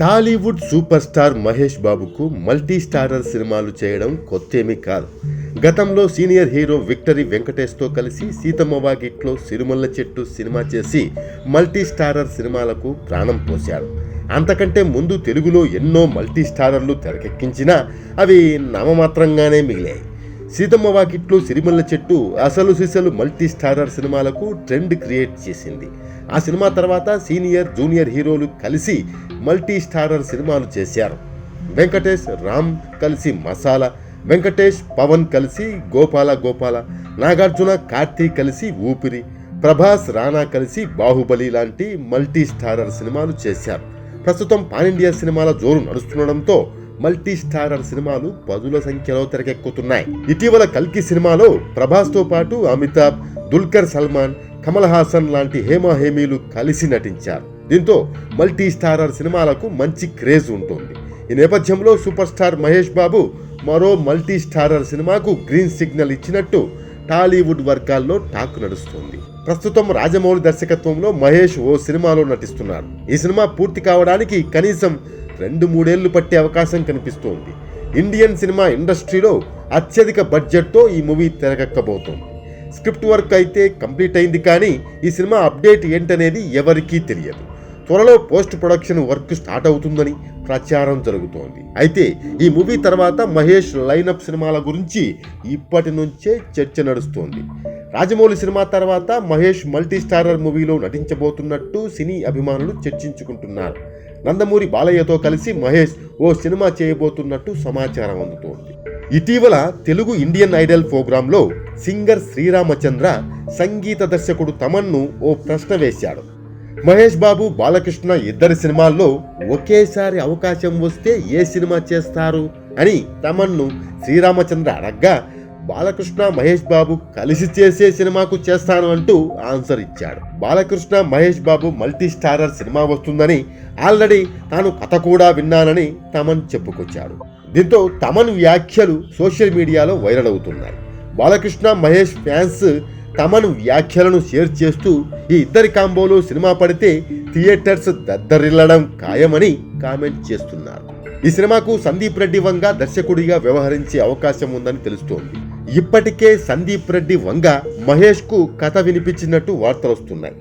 Tollywood super star Mahesh బాబుకు multi starrer సినిమాలు చేయడం కొత్తేమీ కాదు. గతంలో సీనియర్ హీరో విక్టరీ వెంకటేష్తో కలిసి సీతమ్మ వాకిట్లో సిరిమల్ల చెట్టు సినిమా చేసి మల్టీ స్టారర్ సినిమాలకు ప్రాణం పోశాడు. అంతకంటే ముందు తెలుగులో ఎన్నో మల్టీ స్టారర్లు తెరకెక్కించినా అవి నామమాత్రంగానే మిగిలాయి. సీతమ్మ వాకిట్లో సిరిమల్ల చెట్టు అసలు సిసలు మల్టీ స్టారర్ సినిమాలకు ట్రెండ్ క్రియేట్ చేసింది. ఆ సినిమా తర్వాత సీనియర్ జూనియర్ హీరోలు కలిసి మల్టీ స్టారర్ సినిమాలు చేశారు. వెంకటేష్ రామ్ కలిసి మసాలా వెంకటేష్ పవన్ కలిసి గోపాల గోపాల నాగార్జున కార్తీక్ కలిసి ఊపిరి ప్రభాస్ రానా కలిసి బాహుబలి లాంటి మల్టీ స్టారర్ సినిమాలు చేశారు. ప్రస్తుతం పాన్ ఇండియా సినిమాల జోరు నడుస్తుండడంతో మల్టీ స్టారర్ సినిమాలు పదుల సంఖ్యలో తెరకెక్కుతున్నాయి. ఇటీవల కల్కి సినిమాలో ప్రభాస్తో పాటు అమితాబ్ దుల్కర్ సల్మాన్ కమల్ హాసన్ లాంటి హేమా హేమీలు కలిసి నటించారు. దీంతో మల్టీ స్టారర్ సినిమాలకు మంచి క్రేజ్ ఉంటుంది. ఈ నేపథ్యంలో సూపర్ స్టార్ మహేష్ బాబు మరో మల్టీ స్టారర్ సినిమాకు గ్రీన్ సిగ్నల్ ఇచ్చినట్టు టాలీవుడ్ వర్గాల్లో టాక్ నడుస్తోంది. ప్రస్తుతం రాజమౌళి దర్శకత్వంలో మహేష్ ఓ సినిమాలో నటిస్తున్నారు. ఈ సినిమా పూర్తి కావడానికి కనీసం రెండు మూడేళ్ళు పట్టే అవకాశం కనిపిస్తోంది. ఇండియన్ సినిమా ఇండస్ట్రీలో అత్యధిక బడ్జెట్తో ఈ మూవీ తెరకెక్కబోతోంది. స్క్రిప్ట్ వర్క్ అయితే కంప్లీట్ అయింది కానీ ఈ సినిమా అప్డేట్ ఏంటనేది ఎవరికీ తెలియదు. త్వరలో పోస్ట్ ప్రొడక్షన్ వర్క్ స్టార్ట్ అవుతుందని ప్రచారం జరుగుతోంది. అయితే ఈ మూవీ తర్వాత మహేష్ లైనప్ సినిమాల గురించి ఇప్పటి నుంచే చర్చ నడుస్తోంది. రాజమౌళి సినిమా తర్వాత మహేష్ మల్టీ స్టారర్ మూవీలో నటించబోతున్నట్టు సినీ అభిమానులు చర్చించుకుంటున్నారు. నందమూరి బాలయ్యతో కలిసి మహేష్ ఓ సినిమా చేయబోతున్నట్టు సమాచారం అందుతోంది. ఇటీవల తెలుగు ఇండియన్ ఐడల్ ప్రోగ్రాంలో సింగర్ శ్రీరామచంద్ర సంగీత దర్శకుడు తమన్ను ఓ ప్రశ్న వేశాడు. మహేష్ బాబు బాలకృష్ణ ఇద్దరి సినిమాల్లో ఒకేసారి అవకాశం వస్తే ఏ సినిమా చేస్తారు అని తమన్ను శ్రీరామచంద్ర అడగ్గా బాలకృష్ణ మహేష్ బాబు కలిసి చేసే సినిమాకు చేస్తాను అంటూ ఆన్సర్ ఇచ్చాడు. బాలకృష్ణ మహేష్ బాబు మల్టీ స్టారర్ సినిమా వస్తుందని ఆల్రెడీ తాను కథ కూడా విన్నానని తమన్ చెప్పుకొచ్చాడు. దీంతో తమన్ వ్యాఖ్యలు సోషల్ మీడియాలో వైరల్ అవుతున్నాయి. బాలకృష్ణ మహేష్ ఫ్యాన్స్ తమను వ్యాఖ్యలను షేర్ చేస్తూ ఈ ఇద్దరి కాంబోలో సినిమా పడితే థియేటర్స్ దద్దరిల్లడం ఖాయమని కామెంట్ చేస్తున్నారు. ఈ సినిమాకు సందీప్ రెడ్డి వంగ దర్శకుడిగా వ్యవహరించే అవకాశం ఉందని తెలుస్తోంది. ఇప్పటికే సందీప్ రెడ్డి వంగ మహేష్కు కథ వినిపించినట్టు వార్తలు వస్తున్నాయి.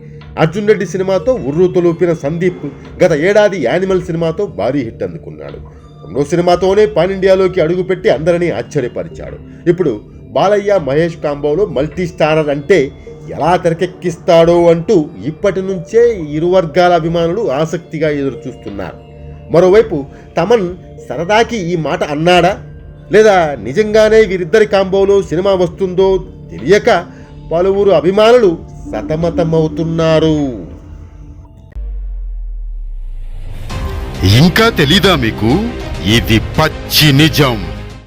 అర్జున్ రెడ్డి సినిమాతో ఉర్రూతలూపిన సందీప్ గత ఏడాది యానిమల్ సినిమాతో భారీ హిట్ అందుకున్నాడు. రెండో సినిమాతోనే పాన్ ఇండియాలోకి అడుగుపెట్టి అందరినీ ఆశ్చర్యపరిచాడు. ఇప్పుడు బాలయ్య మహేష్ కాంబోలో మల్టీ స్టారర్ అంటే ఎలా తెరకెక్కిస్తాడో అంటూ ఇప్పటి నుంచే ఇరు వర్గాల అభిమానులు ఆసక్తిగా ఎదురు చూస్తున్నారు మరోవైపు తమన్ సరదాకి ఈ మాట అన్నాడా? లేదా నిజంగానే వీరిద్దరి కాంబోలో సినిమా వస్తుందో తెలియక పలువురు అభిమానులు సతమతమవుతున్నారు. ఇంకా తెలీదా మీకు? ఇది పచ్చి నిజం.